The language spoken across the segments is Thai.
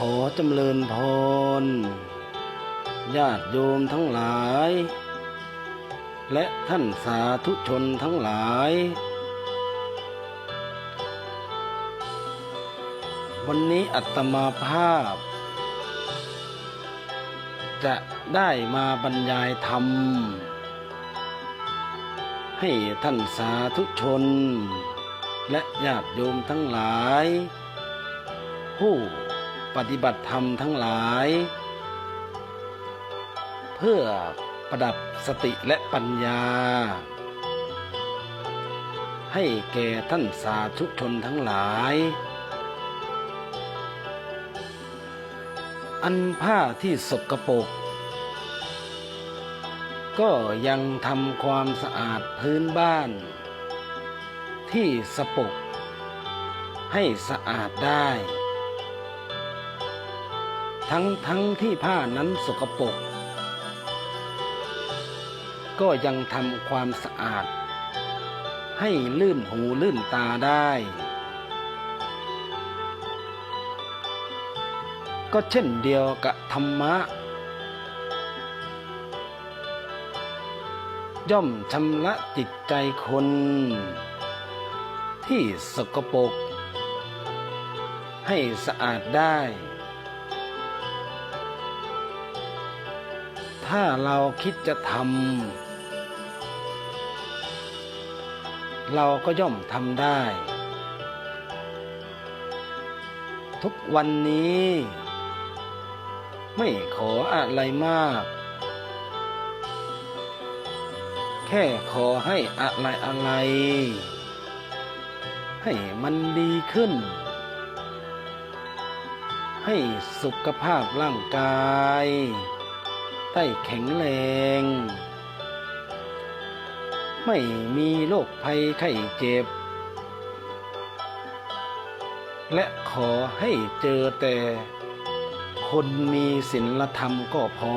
ขอจำเริญพร ญาติโยมทั้งหลาย และท่านสาธุชนทั้งหลาย วันนี้อัตมาภาพ จะได้มาบรรยายธรรม ให้ท่านสาธุชน และญาติโยมทั้งหลายผู้ ปฏิบัติธรรมทั้งหลาย เพื่อประดับสติและปัญญา ให้แก่ท่านสาธุชนทั้งหลาย อันผ้าที่สกปรกก็ยังทำความสะอาดพื้นบ้าน ที่สปกให้สะอาดได้ ทั้งทั้งที่ผ้านั้นสกปรกก็ยังทำความสะอาด ให้ลื่นหูลื่นตาได้ ก็เช่นเดียวกับธรรมะ ย่อมชำระจิตใจคน ที่สกปรกให้สะอาดได้ ถ้าเราคิดจะทำเราก็ย่อมทำได้ ทุกวันนี้ ไม่ขออะไรมาก แค่ขอให้อะไรอะไร ให้มันดีขึ้น ให้สุขภาพร่างกาย ได้แข็งแรง ไม่มีโรคภัยไข้เจ็บ และขอให้เจอแต่ คนมีศีลธรรมก็พอ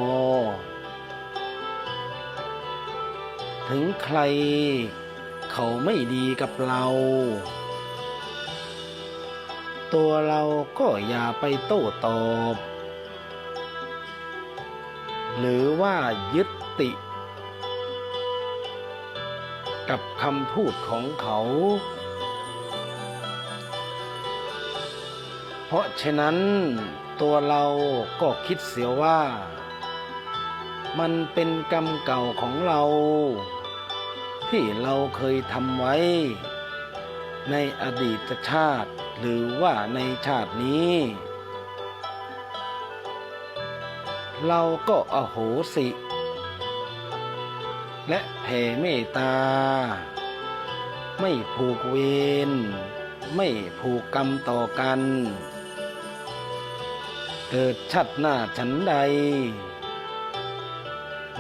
ถึงใครเขาไม่ดีกับเรา ตัวเราก็อย่าไปโต้ตอบ หรือว่ายึดติ กับคำพูดของเขา เพราะฉะนั้นตัวเราก็คิดเสียว่า มันเป็นกรรมเก่าของเรา ที่เราเคยทำไว้ ในอดีตชาติหรือว่าในชาตินี้ เราก็อโหสิ และแผ่เมตตา ไม่ผูกเวรไม่ผูกกรรมต่อกัน เกิดชัดหน้าฉันใด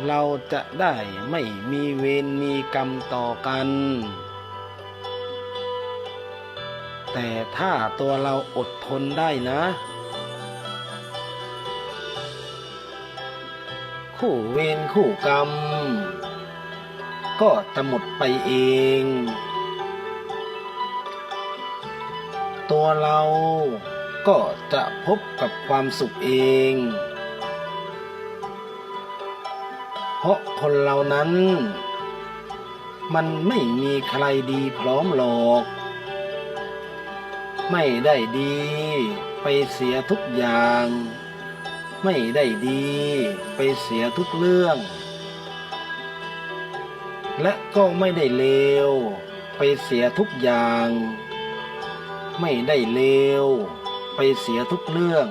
เราจะได้ไม่มีเวรมีกรรมต่อกัน แต่ถ้าตัวเราอดทนได้นะ คู่เวรคู่กรรม ก็จะหมดไปเอง ตัวเราก็จะพบกับความสุขเอง เพราะคนเรานั้น มันไม่มีใครดีพร้อมหรอก ไม่ได้ดีไปเสียทุกอย่าง ไม่ได้ดีไปเสียทุกเรื่อง และก็ไม่ได้เลว ไปเสียทุกอย่าง ไม่ได้เลว ไปเสียทุกเรื่อง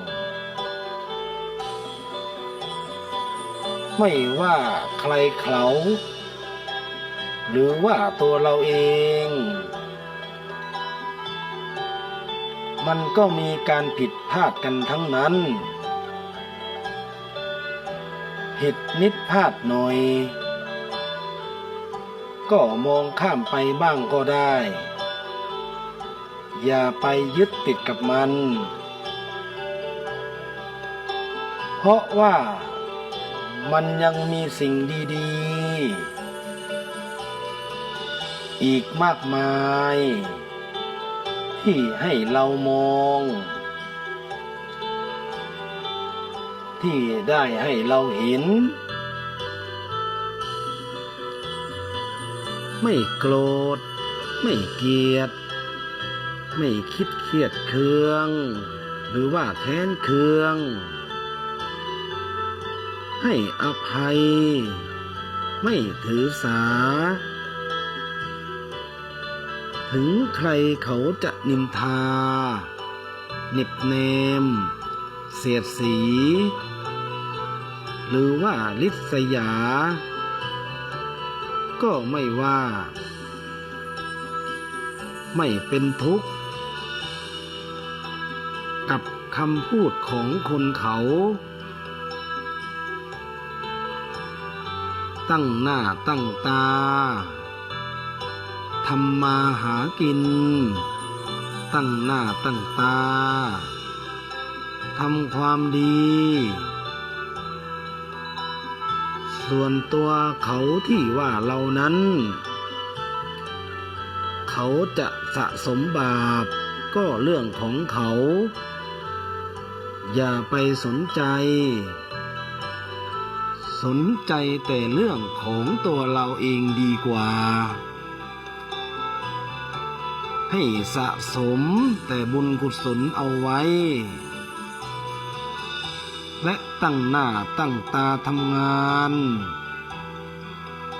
ไม่ว่าใครเขาหรือว่าตัวเราเอง มันก็มีการผิดพลาดกันทั้งนั้น ผิดนิดพลาดหน่อย ก็มองข้ามไปบ้างก็ได้ อย่าไปยึดติดกับมัน เพราะว่ามันยังมีสิ่งดีๆ อีกมากมาย ที่ให้เรามอง ที่ได้ให้เราเห็น ไม่โกรธ ไม่เกลียด ไม่คิดเครียดเคือง หรือว่าแค้นเคือง ให้อภัย ไม่ถือสา ถึงใครเขาจะนินทาเน็บเนมเสียดสี หรือว่าลิษยา ก็ไม่ว่า ไม่เป็นทุกข์ กับคำพูดของคนเขา ตั้งหน้าตั้งตาทำมาหากิน ตั้งหน้าตั้งตาทำความดี ส่วนตัวเขาที่ว่าเรานั้น เขาจะสะสมบาปก็เรื่องของเขา อย่าไปสนใจ สนใจแต่เรื่องของตัวเราเองดีกว่า ให้สะสมแต่บุญกุศลเอาไว้ และตั้งหน้าตั้งตาทำงาน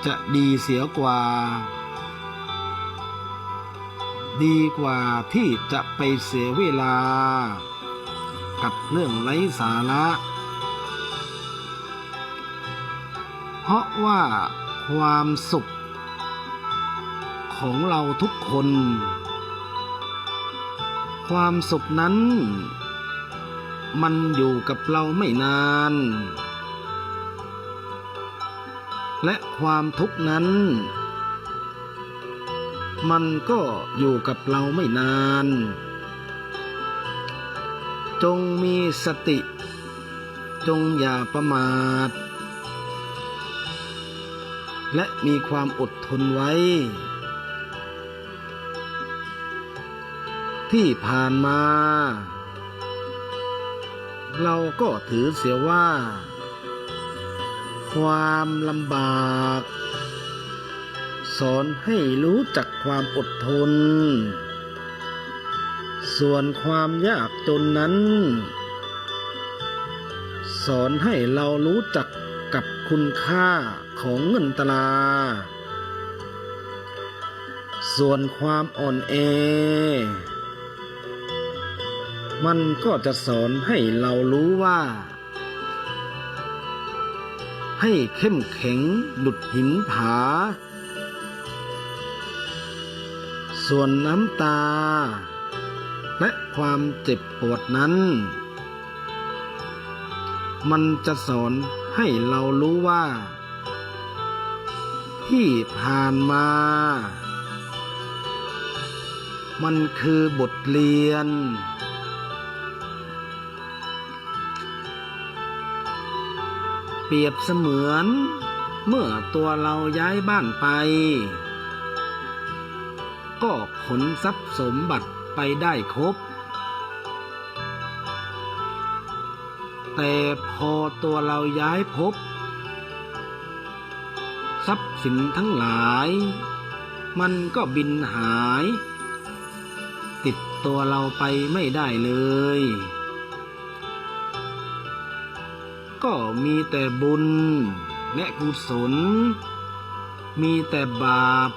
จะดีเสียกว่า ดีกว่าที่จะไปเสียเวลา กับเรื่องไร้สาระ เพราะว่าความสุข ของเราทุกคน ความสุขนั้น มันอยู่กับเราไม่นาน และความทุกข์นั้น มันก็อยู่กับเราไม่นาน จงมีสติ จงอย่าประมาท และมีความอดทนไว้ ที่ผ่านมา เราก็ถือเสียว่า ความลำบาก สอนให้รู้จักความอดทน ส่วนความยากจนนั้น สอนให้เรารู้จักกับคุณค่าของเงินตรา ส่วนความอ่อนแอ มันก็จะสอนให้เรารู้ว่า ให้เข้มแข็งดุดหินผา ส่วนน้ำตา และความเจ็บปวดนั้น มันจะสอนให้เรารู้ว่า ที่ผ่านมามันคือบทเรียน เปรียบเสมือน เมื่อตัวเราย้ายบ้านไป ก็ขนทรัพย์สมบัติไปได้ครบ แต่พอตัวเราย้ายภพทรัพย์สินทั้งหลาย มันก็บินหาย ติดตัวเราไปไม่ได้เลย ก็มีแต่บุญและกุศล มีแต่บาป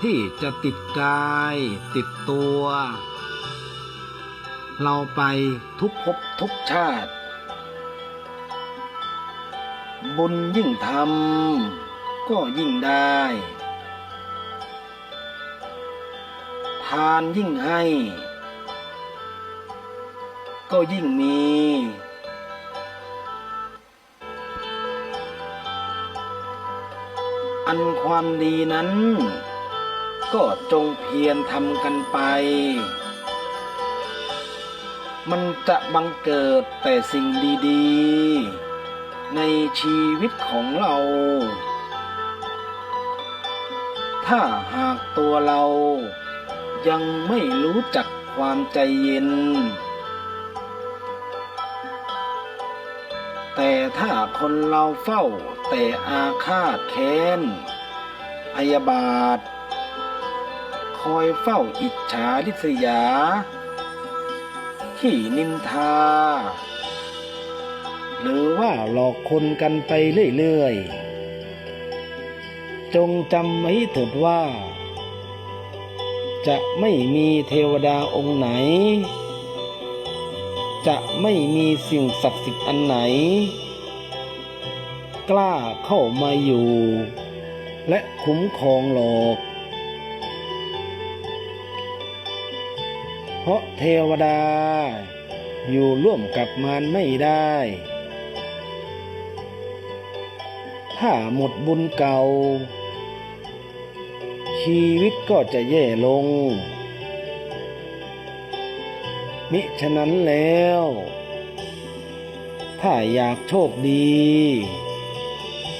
ที่จะติดกาย ติดตัว เราไปทุกภพทุกชาติ บุญยิ่งทำก็ยิ่งได้ ทานยิ่งให้ ก็ยิ่งมีอันความดีนั้น ก็จงเพียรทำกันไป มันจะบังเกิดแต่สิ่งดีๆ ในชีวิตของเรา ถ้าหากตัวเรายังไม่รู้จักความใจเย็น แต่ถ้าคนเราเฝ้า แต่อาฆาตแค้น พยาบาท คอยเฝ้าอิจฉาริษยา ขี้นินทา หรือว่าหลอกคนกันไปเรื่อยๆ จงจำไว้เถิดว่า จะไม่มีเทวดาองค์ไหน จะไม่มีสิ่งศักดิ์สิทธิ์อันไหน กล้าเข้ามาอยู่ และคุ้มครองหรอกเพราะเทวดา อยู่ร่วมกับมารไม่ได้ ถ้าหมดบุญเก่า ชีวิตก็จะแย่ลง มิฉะนั้นแล้ว ถ้าอยากโชคดี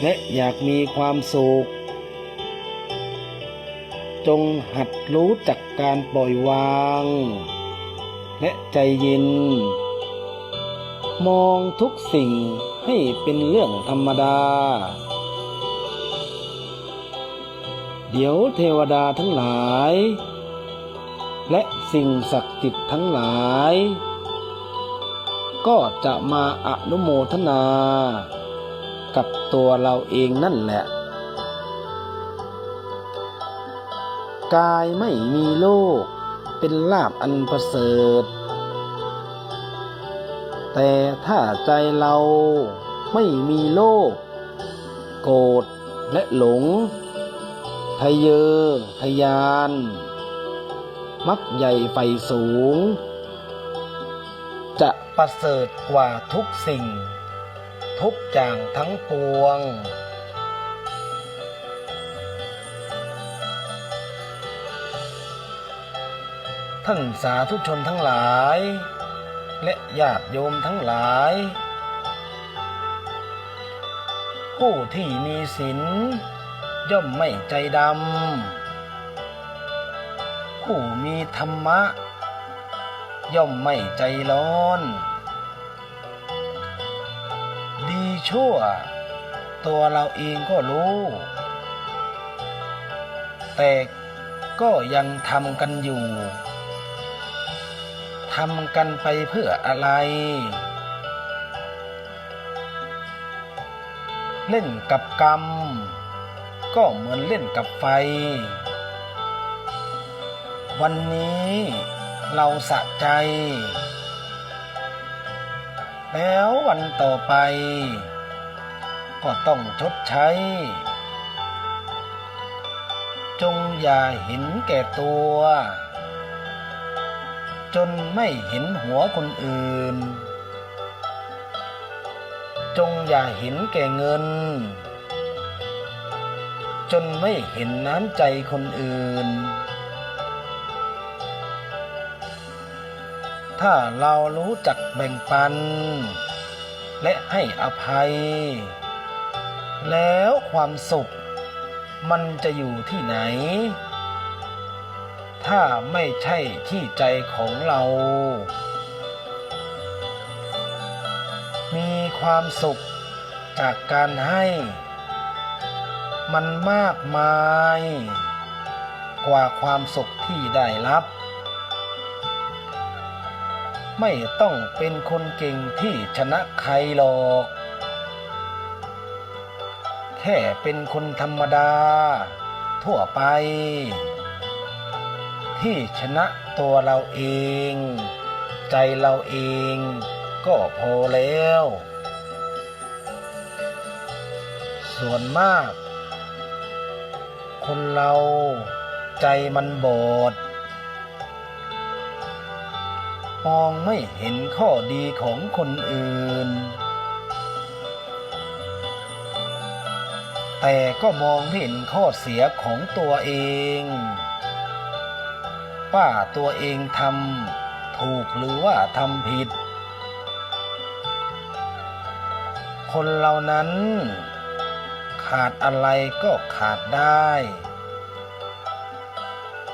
และอยากมีความสุข จงหัดรู้จักการปล่อยวาง และใจเย็น มองทุกสิ่งให้เป็นเรื่องธรรมดา เดี๋ยวเทวดาทั้งหลาย และสิ่งศักดิ์สิทธิ์ทั้งหลาย ก็จะมาอนุโมทนา กับตัวเราเองนั่นแหละ กายไม่มีโลก เป็นลาบอันประเสริฐ แต่ถ้าใจเราไม่มีโลก โกรธและหลง ทะเยอทะยาน มักใหญ่ไฟสูง จะประเสริฐกว่าทุกสิ่ง ทุกอย่างทั้งปวง ท่านสาธุชนทั้งหลาย และญาติโยมทั้งหลาย ผู้ที่มีศีลย่อมไม่ใจดำ ผู้มีธรรมะ ย่อมไม่ใจร้อน ดีชั่ว ตัวเราเองก็รู้ แต่ก็ยังทำกันอยู่ทำกันไปเพื่ออะไร เล่นกับกรรม ก็เหมือนเล่นกับไฟ วันนี้เราสะใจ แล้ววันต่อไป ก็ต้องชดใช้ จงอย่าเห็นแก่ตัว จนไม่เห็นหัวคนอื่น จงอย่าเห็นแก่เงิน จนไม่เห็นน้ำใจคนอื่น ถ้าเรารู้จักแบ่งปัน และให้อภัย แล้วความสุข มันจะอยู่ที่ไหน ถ้าไม่ใช่ที่ใจของเรา มีความสุขจากการให้ มันมากมาย กว่าความสุขที่ได้รับ ไม่ต้องเป็นคนเก่งที่ชนะใครหรอก แค่เป็นคนธรรมดา ทั่วไป ที่ชนะตัวเราเอง ใจเราเองก็พอแล้ว ส่วนมาก คนเราใจมันบอด มองไม่เห็นข้อดีของคนอื่น แต่ก็มองเห็นข้อเสียของตัวเองว่าตัวเองทำถูกหรือว่าทำผิด คนเหล่านั้น ขาดอะไรก็ขาดได้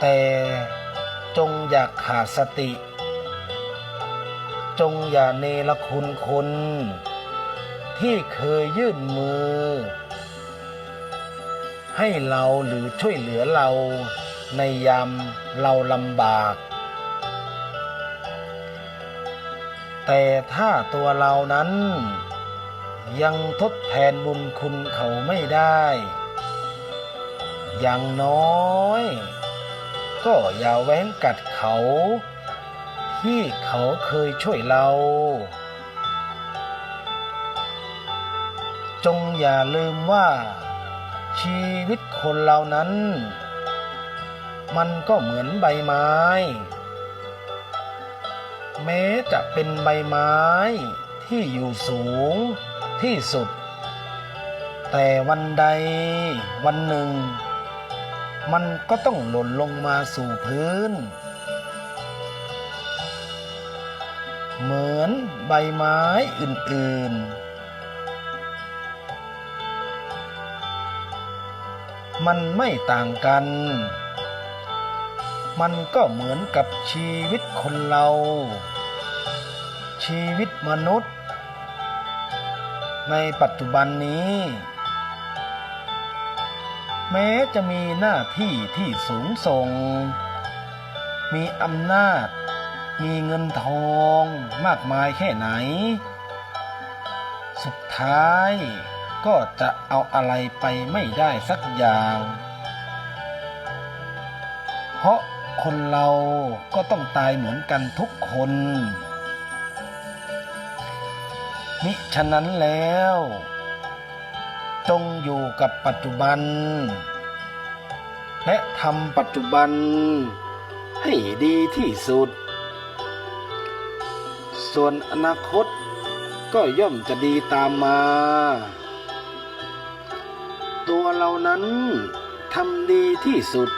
แต่จงอย่าขาดสติ จงอย่าเนรคุณคน ที่เคยยื่นมือ ให้เราหรือช่วยเหลือเราในยามเราลำบาก แต่ถ้าตัวเรานั้น ยังทดแทนบุญคุณเขาไม่ได้ อย่างน้อย ก็อย่าแว้งกัดเขา ที่เขาเคยช่วยเรา จงอย่าลืมว่า ชีวิตคนเรานั้น มันก็เหมือนใบไม้ แม้จะเป็นใบไม้ที่อยู่สูงที่สุด แต่วันใดวันหนึ่ง มันก็ต้องหล่นลงมาสู่พื้น เหมือนใบไม้อื่นๆ มันไม่ต่างกัน มันก็เหมือนกับชีวิตคนเรา ชีวิตมนุษย์ ในปัจจุบันนี้ แม้จะมีหน้าที่ที่สูงส่ง มีอำนาจ มีเงินทองมากมายแค่ไหน สุดท้ายก็จะเอาอะไรไปไม่ได้สักอย่าง เพราะคนเราก็ต้องตายเหมือนกันทุกคนมิฉะนั้นแล้ว จงอยู่กับปัจจุบัน และทำปัจจุบันให้ดีที่สุด ส่วนอนาคตก็ย่อมจะดีตามมา ตัวเรานั้นทำดีที่สุด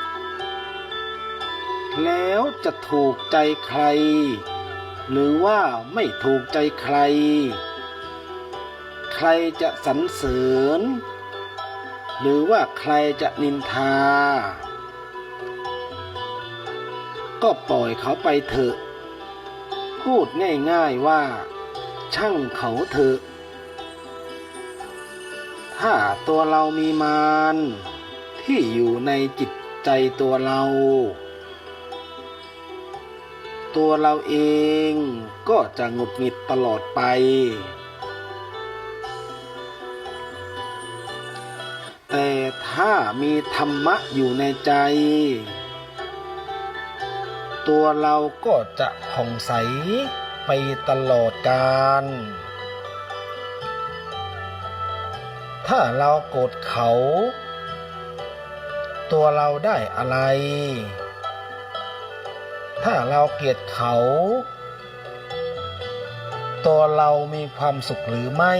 แล้วจะถูกใจใคร หรือว่าไม่ถูกใจใคร ใครจะสรรเสริญ หรือว่าใครจะนินทา ก็ปล่อยเขาไปเถอะ พูดง่ายๆว่า ช่างเขาเถอะ ถ้าตัวเรามีมารที่อยู่ในจิตใจตัวเรา ตัวเราเองก็จะหงุดหงิดตลอดไป แต่ถ้ามีธรรมะอยู่ในใจ ตัวเราก็จะผ่องใสไปตลอดกาล ถ้าเราโกรธเขา ตัวเราได้อะไร ถ้าเราเกลียดเขา ตัวเรามีความสุขหรือไม่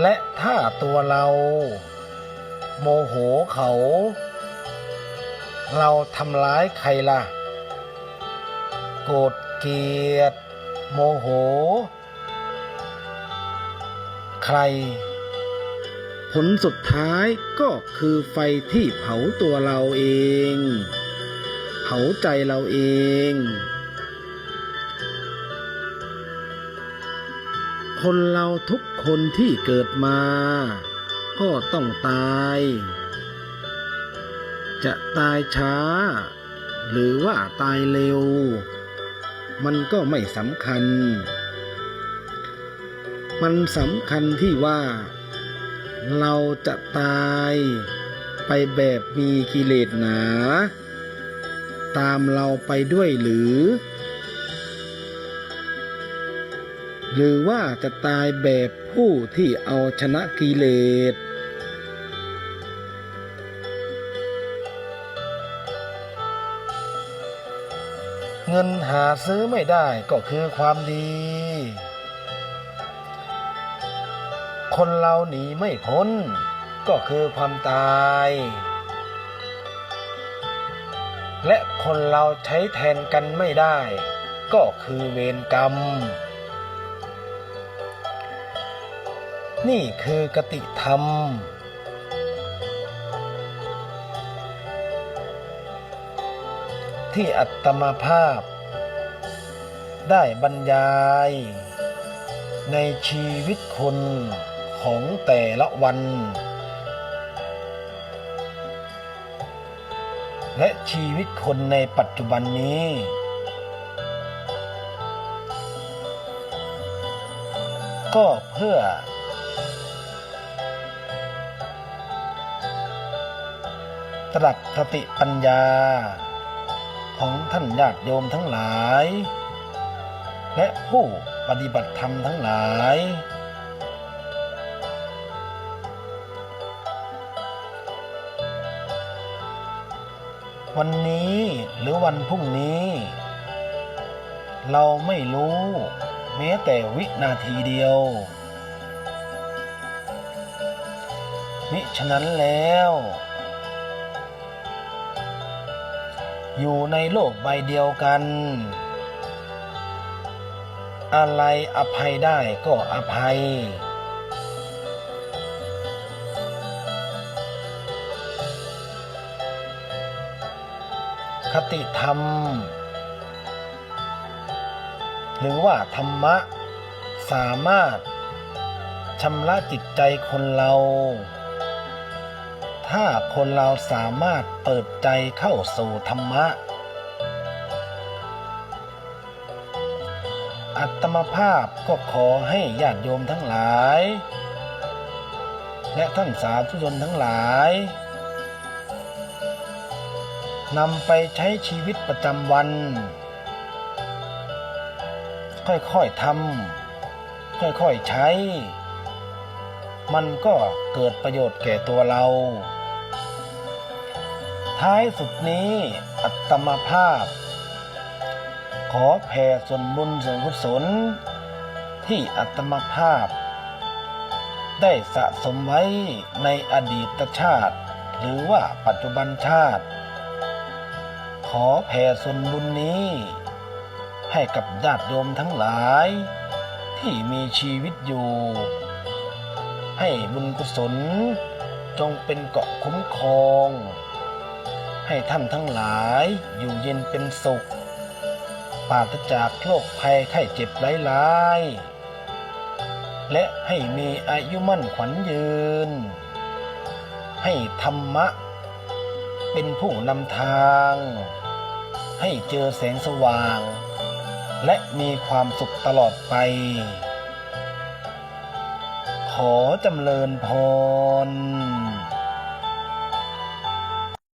และถ้าตัวเรา โมโหเขา เราทำร้ายใครล่ะ โกรธเกลียด โมโห ใคร ผลสุดท้ายก็คือไฟที่เผาตัวเราเอง เผาใจเราเองคนเราทุกคนที่เกิดมา ก็ต้องตาย จะตายช้า หรือว่าตายเร็ว มันก็ไม่สำคัญ มันสำคัญที่ว่า เราจะตายไปแบบมีกิเลสหนา ตามเราไปด้วยหรือ หรือว่าจะตายแบบผู้ที่เอาชนะกิเลส เงินหาซื้อไม่ได้ก็คือความดี คนเราหนีไม่พ้น ก็คือความตาย และคนเราใช้แทนกันไม่ได้ ก็คือเวรกรรม นี่คือกติธรรม ที่อัตมาภาพ ได้บรรยาย ในชีวิตคนของแต่ละวัน และชีวิตคนในปัจจุบันนี้ ก็เพื่อตรัสสติปัญญา ของท่านญาติโยมทั้งหลาย และผู้ปฏิบัติธรรมทั้งหลาย วันนี้หรือวันพรุ่งนี้ เราไม่รู้แม้แต่วินาทีเดียวมิฉะนั้นแล้ว อยู่ในโลกใบเดียวกัน อะไรอภัยได้ก็อภัย คติธรรม หรือว่าธรรมะ สามารถชำระจิตใจคนเรา ถ้าคนเราสามารถเปิดใจเข้าสู่ธรรมะ อัตมภาพก็ขอให้ญาติโยมทั้งหลาย และท่านสาธุชนทั้งหลายนำไปใช้ชีวิตประจำวัน ค่อยๆทำค่อยๆใช้ มันก็เกิดประโยชน์แก่ตัวเรา ท้ายสุดนี้อัตมภาพ ขอแผ่ส่วนบุญส่วนกุศล ที่อัตมภาพ ได้สะสมไว้ในอดีตชาติ หรือว่าปัจจุบันชาติ ขอแผ่ส่วนบุญนี้ ให้กับญาติโยมทั้งหลาย ที่มีชีวิตอยู่ ให้บุญกุศลจงเป็นเกาะคุ้มครอง ให้ท่านทั้งหลายอยู่เย็นเป็นสุข ปราศจากโรคภัยไข้เจ็บร้ายๆ และให้มีอายุมั่นขวัญยืน ให้ธรรมะ เป็นผู้นำทาง ให้เจอแสงสว่าง และมีความสุขตลอดไป ขอจำเริญพร